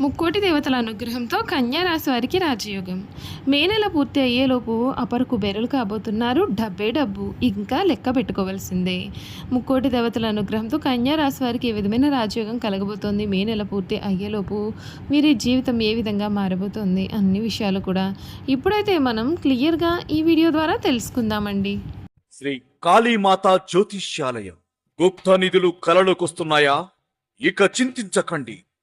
ముక్కోటి దేవతల అనుగ్రహంతో కన్యా రాశి వారికి రాజయోగం. మే నెల పూర్తి అయ్యేలోపు అపర కుబేరులు కాబోతున్నారు డబ్బే డబ్బు. ఇంకా లెక్క పెట్టుకోవాల్సిందే. ముక్కోటి దేవతల అనుగ్రహంతో కన్యా రాశి వారికి ఏ విధమైన రాజయోగం కలగబోతోంది? మే నెల పూర్తి అయ్యేలోపు వీరి జీవితం ఏ విధంగా మారబోతోంది? అన్ని విషయాలు కూడా ఇప్పుడైతే మనం క్లియర్గా ఈ వీడియో ద్వారా తెలుసుకుందామండి. శ్రీ కాళీమాత జ్యోతిష్యాలయం. గుప్త నిధులు కలలోకొస్తున్నాయా? ఇక చింతించకండి.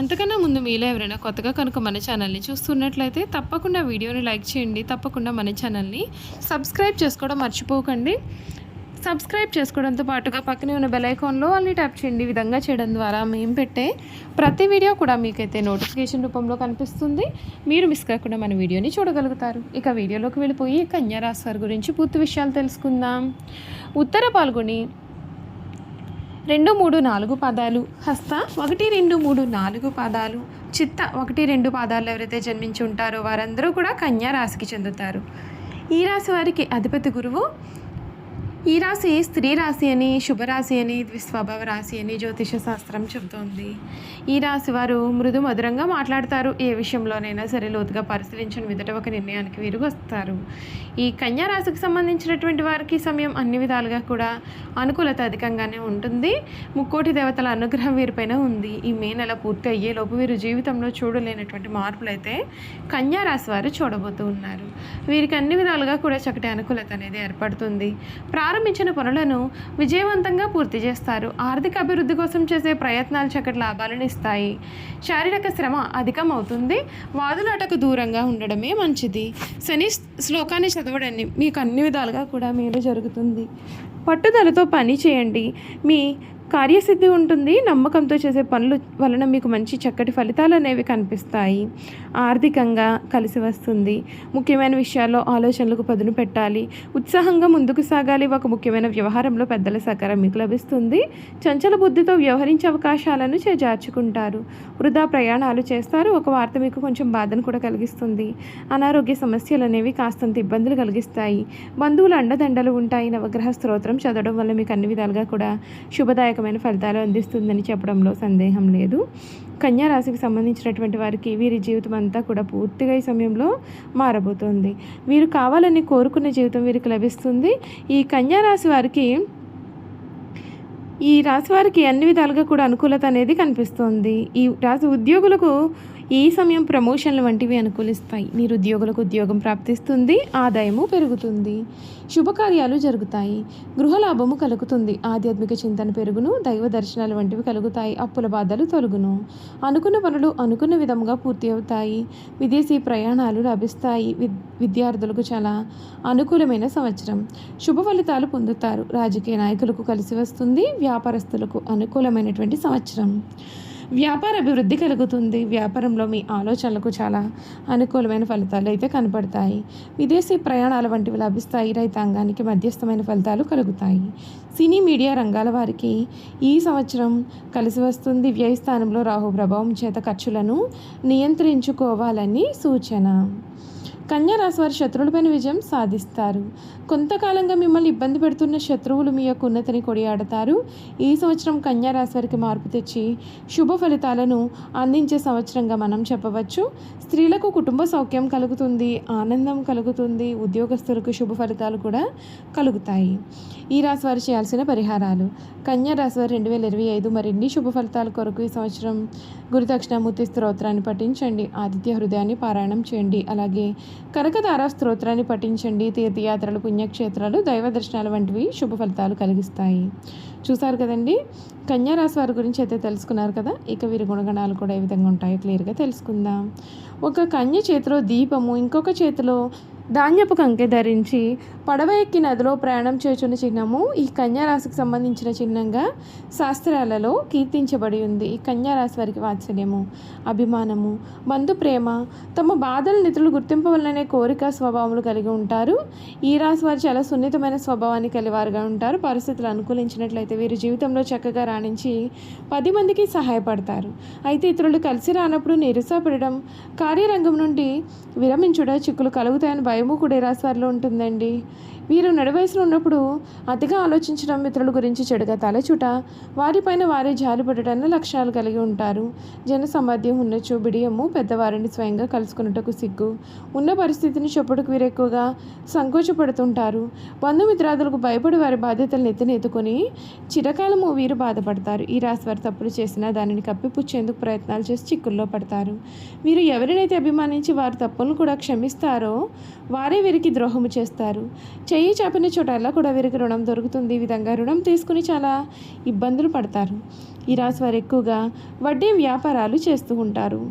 అంతకన్నా ముందు మీలో ఎవరైనా కొత్తగా కనుక మన ఛానల్ని చూస్తున్నట్లయితే తప్పకుండా వీడియోని లైక్ చేయండి తప్పకుండా మన ఛానల్ని సబ్స్క్రైబ్ చేసుకోవడం మర్చిపోకండి. సబ్స్క్రైబ్ చేసుకోవడంతో పాటుగా పక్కనే ఉన్న బెల్ ఐకాన్లో అన్ని ట్యాప్ చేయండి. విధంగా చేయడం ద్వారా మేము పెట్టే ప్రతి వీడియో కూడా మీకైతే నోటిఫికేషన్ రూపంలో కనిపిస్తుంది. మీరు మిస్ కాకుండా మన వీడియోని చూడగలుగుతారు. ఇక వీడియోలోకి వెళ్ళిపోయి కన్యారాశి వారి గురించి పూర్తి విషయాలు తెలుసుకుందాం. ఉత్తర పాల్గొని రెండు మూడు నాలుగు పాదాలు. హస్త ఒకటి రెండు మూడు నాలుగు పాదాలు. చిత్త ఒకటి రెండు పాదాలు ఎవరైతే జన్మించి ఉంటారో వారందరూ కూడా కన్యా రాశికి చెందుతారు. ఈ రాశి వారికి అధిపతి గురువు ఈ రాశి స్త్రీ రాశి అని శుభరాశి అని ద్విస్వభావ రాశి అని జ్యోతిష శాస్త్రం చెబుతోంది. ఈ రాశి వారు మృదు మధురంగా మాట్లాడతారు. ఏ విషయంలోనైనా సరే లోతుగా పరిశీలించిన విదట ఒక నిర్ణయానికి వీరు వస్తారు. ఈ కన్యా రాశికి సంబంధించినటువంటి వారికి సమయం అన్ని విధాలుగా కూడా అనుకూలత అధికంగానే ఉంటుంది. ముక్కోటి దేవతల అనుగ్రహం వీరిపైన ఉంది. ఈ మే నెల పూర్తి అయ్యేలోపు వీరు జీవితంలో చూడలేనటువంటి మార్పులైతే కన్యా రాశి వారు చూడబోతూ ఉన్నారు. వీరికి అన్ని విధాలుగా కూడా చక్కటి అనుకూలత అనేది ఏర్పడుతుంది. ప్రారంభించిన పనులను విజయవంతంగా పూర్తి చేస్తారు. ఆర్థిక అభివృద్ధి కోసం చేసే ప్రయత్నాలు చక్కటి లాభాలను ఇస్తాయి. శారీరక శ్రమ అధికం అవుతుంది వాదులాటకు దూరంగా ఉండడమే మంచిది. శని శ్లోకాన్ని చదవడాన్ని మీకు అన్ని విధాలుగా కూడా మేలు జరుగుతుంది. పట్టుదలతో పని చేయండి. మీ కార్యసిద్ధి ఉంటుంది. నమ్మకంతో చేసే పనులు వలన మీకు మంచి చక్కటి ఫలితాలు అనేవి కనిపిస్తాయి. ఆర్థికంగా కలిసి వస్తుంది. ముఖ్యమైన విషయాల్లో ఆలోచనలకు పదును పెట్టాలి. ఉత్సాహంగా ముందుకు సాగాలి. ఒక ముఖ్యమైన వ్యవహారంలో పెద్దల సహకారం మీకు లభిస్తుంది. చంచల బుద్ధితో వ్యవహరించే అవకాశాలను చేజార్చుకుంటారు. వృధా ప్రయాణాలు చేస్తారు. ఒక వార్త మీకు కొంచెం బాధను కూడా కలిగిస్తుంది. అనారోగ్య సమస్యలు అనేవి కాస్తంత ఇబ్బందులు కలిగిస్తాయి. బంధువుల అండదండలు ఉంటాయి. నవగ్రహ స్తోత్రం చదవడం వల్ల మీకు అన్ని విధాలుగా కూడా రకమైన ఫలితాలు అందిస్తుందని చెప్పడంలో సందేహం లేదు. కన్యా రాశికి సంబంధించినటువంటి వారికి వీరి జీవితం అంతా కూడా పూర్తిగా ఈ సమయంలో మారబోతోంది. వీరు కావాలని కోరుకున్న జీవితం వీరికి లభిస్తుంది. ఈ కన్యా రాశి వారికి ఈ రాశి వారికి అన్ని విధాలుగా కూడా అనుకూలత అనేది కనిపిస్తుంది. ఈ రాశి ఉద్యోగులకు ఈ సమయం ప్రమోషన్లు వంటివి అనుకూలిస్తాయి. మీరు ఉద్యోగులకు ఉద్యోగం ప్రాప్తిస్తుంది ఆదాయము పెరుగుతుంది. శుభకార్యాలు జరుగుతాయి. గృహ లాభము కలుగుతుంది. ఆధ్యాత్మిక చింతన పెరుగును దైవ దర్శనాలు వంటివి కలుగుతాయి. అప్పుల బాధలు తొలగును. అనుకున్న పనులు అనుకున్న విధంగా పూర్తి అవుతాయి. విదేశీ ప్రయాణాలు లభిస్తాయి. విద్ విద్యార్థులకు చాలా అనుకూలమైన సంవత్సరం. శుభ ఫలితాలు పొందుతారు. రాజకీయ నాయకులకు కలిసి వస్తుంది. వ్యాపారస్తులకు అనుకూలమైనటువంటి సంవత్సరం. వ్యాపార అభివృద్ధి కలుగుతుంది. వ్యాపారంలో మీ ఆలోచనలకు చాలా అనుకూలమైన ఫలితాలు అయితే కనపడతాయి. విదేశీ ప్రయాణాల వంటివి లభిస్తాయి. రైతాంగానికి మధ్యస్థమైన ఫలితాలు కలుగుతాయి. సినీ మీడియా రంగాల వారికి ఈ సంవత్సరం కలిసి వస్తుంది. వ్యయ స్థానంలో రాహు ప్రభావం చేత ఖర్చులను నియంత్రించుకోవాలని సూచన. కన్యారాశి వారి శత్రువులపైన విజయం సాధిస్తారు. కొంతకాలంగా మిమ్మల్ని ఇబ్బంది పెడుతున్న శత్రువులు మీ యొక్క ఉన్నతిని కొడియాడతారు ఈ సంవత్సరం కన్యారాశి వారికి మార్పు తెచ్చి శుభ ఫలితాలను అందించే సంవత్సరంగా మనం చెప్పవచ్చు. స్త్రీలకు కుటుంబ సౌఖ్యం కలుగుతుంది ఆనందం కలుగుతుంది ఉద్యోగస్తులకు శుభ ఫలితాలు కూడా కలుగుతాయి. ఈ రాశి వారు చేయాల్సిన పరిహారాలు. కన్యారాశి వారు రెండు వేల ఇరవై ఐదు మరిన్ని శుభ ఫలితాల కొరకు ఈ సంవత్సరం గురుదక్షిణామూర్తి స్తోత్రాన్ని పఠించండి. ఆదిత్య హృదయాన్ని పారాయణం చేయండి. అలాగే కనకదార స్తోత్రాన్ని పఠించండి. తీర్థయాత్రలు పుణ్యక్షేత్రాలు దైవ దర్శనాలు వంటివి శుభ ఫలితాలు కలిగిస్తాయి. చూసారు కదండి? కన్యా రాశి వారి గురించి అయితే తెలుసుకున్నారు కదా? ఇక వీరి గుణగణాలు కూడా ఏ విధంగా ఉంటాయో క్లియర్గా తెలుసుకుందాం. ఒక కన్య చేతిలో దీపము ఇంకొక చేతిలో ధాన్యపు కంకె ధరించి పడవ ఎక్కి నదిలో ప్రయాణం చేస్తున్న చిహ్నము ఈ కన్యారాశికి సంబంధించిన చిహ్నంగా శాస్త్రాలలో కీర్తించబడి ఉంది. ఈ కన్యారాశి వారికి వాత్సల్యము అభిమానము బంధు ప్రేమ తమ బాధల నిధులు గుర్తింపవలననే కోరిక స్వభావములు కలిగి ఉంటారు. ఈ రాశి వారు చాలా సున్నితమైన స్వభావాన్ని కలివారుగా ఉంటారు. పరిస్థితులు అనుకూలించినట్లయితే వీరి జీవితంలో చక్కగా రాణించి పది మందికి సహాయపడతారు. అయితే ఇతరులు కలిసి రానప్పుడు నిరుత్సాహపడడం కార్యరంగం నుండి విరమించుట చిక్కులు కలుగుతాయని భయము కూడా ఈ వారిలో ఉంటుందండి. వీరు నడివయసులో ఉన్నప్పుడు అతిగా ఆలోచించడం మిత్రుల గురించి చెడుగా తలచుట వారిపైన వారే జారిపడటాన్ని లక్ష్యాలు కలిగి ఉంటారు. జన సంబాధ్యం ఉన్నచో బిడియము పెద్దవారిని స్వయంగా కలుసుకున్నటకు సిగ్గు. ఉన్న పరిస్థితిని చెప్పుటకు వీరు ఎక్కువగా సంకోచపడుతుంటారు. బంధుమిత్రాదులకు భయపడి వారి బాధ్యతలను ఎత్తినెత్తుకొని చిరకాలము వీరు బాధపడతారు. ఈ రాశి వారు తప్పులు చేసినా దానిని కప్పిపుచ్చేందుకు ప్రయత్నాలు చేసి చిక్కుల్లో పడతారు. వీరు ఎవరినైతే అభిమానించి వారి తప్పులను కూడా క్షమిస్తారో వారే వీరికి ద్రోహము చేస్తారు. చెయ్యి చాపిన చోటల్లా కూడా వీరికి రుణం దొరుకుతుంది. ఈ విధంగా రుణం తీసుకుని చాలా ఇబ్బందులు పడతారు. ఈ రాశి వారు ఎక్కువగా వడ్డీ వ్యాపారాలు చేస్తూ ఉంటారు.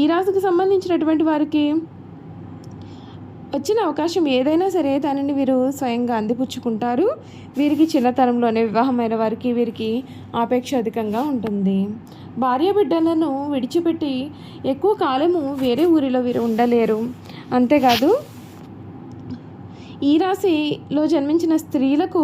ఈ రాశికి సంబంధించినటువంటి వారికి వచ్చిన అవకాశం ఏదైనా సరే దానిని వీరు స్వయంగా అందిపుచ్చుకుంటారు. వీరికి చిన్నతనంలోనే వివాహమైన వారికి వీరికి ఆపేక్ష అధికంగా ఉంటుంది. భార్య బిడ్డలను విడిచిపెట్టి ఎక్కువ కాలము వేరే ఊరిలో వీరు ఉండలేరు. అంతేకాదు ఈ రాశిలో జన్మించిన స్త్రీలకు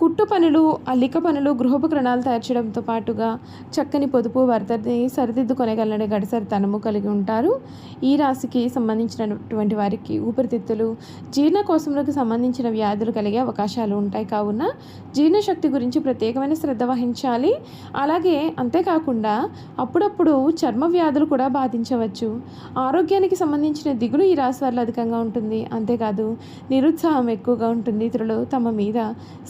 కుట్టు పనులు అల్లిక పనులు గృహోపకరణాలు తయారు చేయడంతో పాటుగా చక్కని పొదుపు భర్తని సరిదిద్దుకొనగలనే గడసరితనము కలిగి ఉంటారు. ఈ రాశికి సంబంధించినటువంటి వారికి ఊపిరితిత్తులు జీర్ణకోశములకు సంబంధించిన వ్యాధులు కలిగే అవకాశాలు ఉంటాయి. కావున జీర్ణశక్తి గురించి ప్రత్యేకమైన శ్రద్ధ వహించాలి. అలాగే అంతేకాకుండా అప్పుడప్పుడు చర్మ వ్యాధులు కూడా బాధించవచ్చు. ఆరోగ్యానికి సంబంధించిన దిగులు ఈ రాశి వారిలో అధికంగా ఉంటుంది. అంతేకాదు నిరుత్సాహం ఎక్కువగా ఉంటుంది. ఇతరులు తమ మీద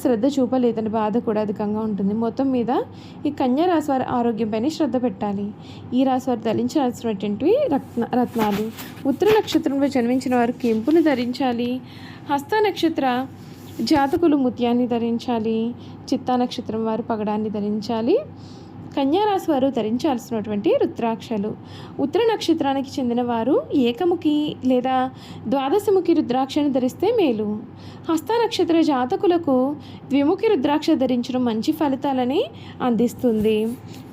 శ్రద్ధ చూపలేదని బాధ కూడా అధికంగా ఉంటుంది. మొత్తం మీద ఈ కన్యా రాశి వారి ఆరోగ్యంపైనే శ్రద్ధ పెట్టాలి. ఈ రాశి వారు ధరించాల్సినటువంటివి రత్న రత్నాలు. ఉత్తర నక్షత్రంలో జన్మించిన వారు కెంపును ధరించాలి. హస్త నక్షత్ర జాతకులు ముత్యాన్ని ధరించాలి. చిత్తా నక్షత్రం వారు పగడాన్ని ధరించాలి. కన్యారాశి వారు ధరించాల్సినటువంటి రుద్రాక్షలు. ఉత్తర నక్షత్రానికి చెందిన వారు ఏకముఖి లేదా ద్వాదశముఖి రుద్రాక్షను ధరిస్తే మేలు. హస్త నక్షత్ర జాతకులకు ద్విముఖి రుద్రాక్ష ధరించడం మంచి ఫలితాలని అందిస్తుంది.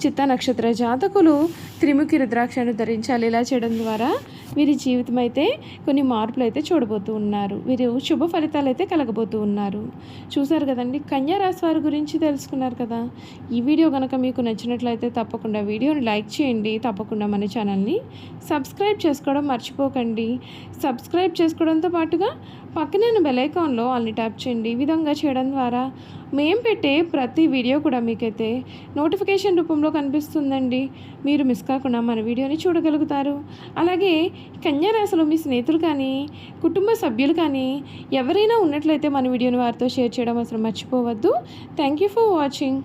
చిత్త నక్షత్ర జాతకులు త్రిముఖి రుద్రాక్షను ధరించాలి ఇలా చేయడం ద్వారా వీరి జీవితం అయితే కొన్ని మార్పులు అయితే చూడబోతూ ఉన్నారు. వీరు శుభ ఫలితాలు అయితే కలగబోతూ ఉన్నారు. చూశారు కదండి కన్యా రాశి వారి గురించి తెలుసుకున్నారు కదా. ఈ వీడియో కనుక మీకు నచ్చిన నచ్చినట్లయితే తప్పకుండా వీడియోని లైక్ చేయండి. తప్పకుండా మన ఛానల్ని సబ్స్క్రైబ్ చేసుకోవడం మర్చిపోకండి. సబ్స్క్రైబ్ చేసుకోవడంతో పాటుగా పక్కనే బెలైకాన్లో బెల్ ట్యాప్ చేయండి. ఈ విధంగా చేయడం ద్వారా మేము పెట్టే ప్రతి వీడియో కూడా మీకైతే నోటిఫికేషన్ రూపంలో కనిపిస్తుందండి. మీరు మిస్ కాకుండా మన వీడియోని చూడగలుగుతారు. అలాగే కన్యారాశిలో మీ స్నేహితులు కానీ కుటుంబ సభ్యులు కానీ ఎవరైనా ఉన్నట్లయితే మన వీడియోని వారితో షేర్ చేయడం అసలు మర్చిపోవద్దు. Thank you for watching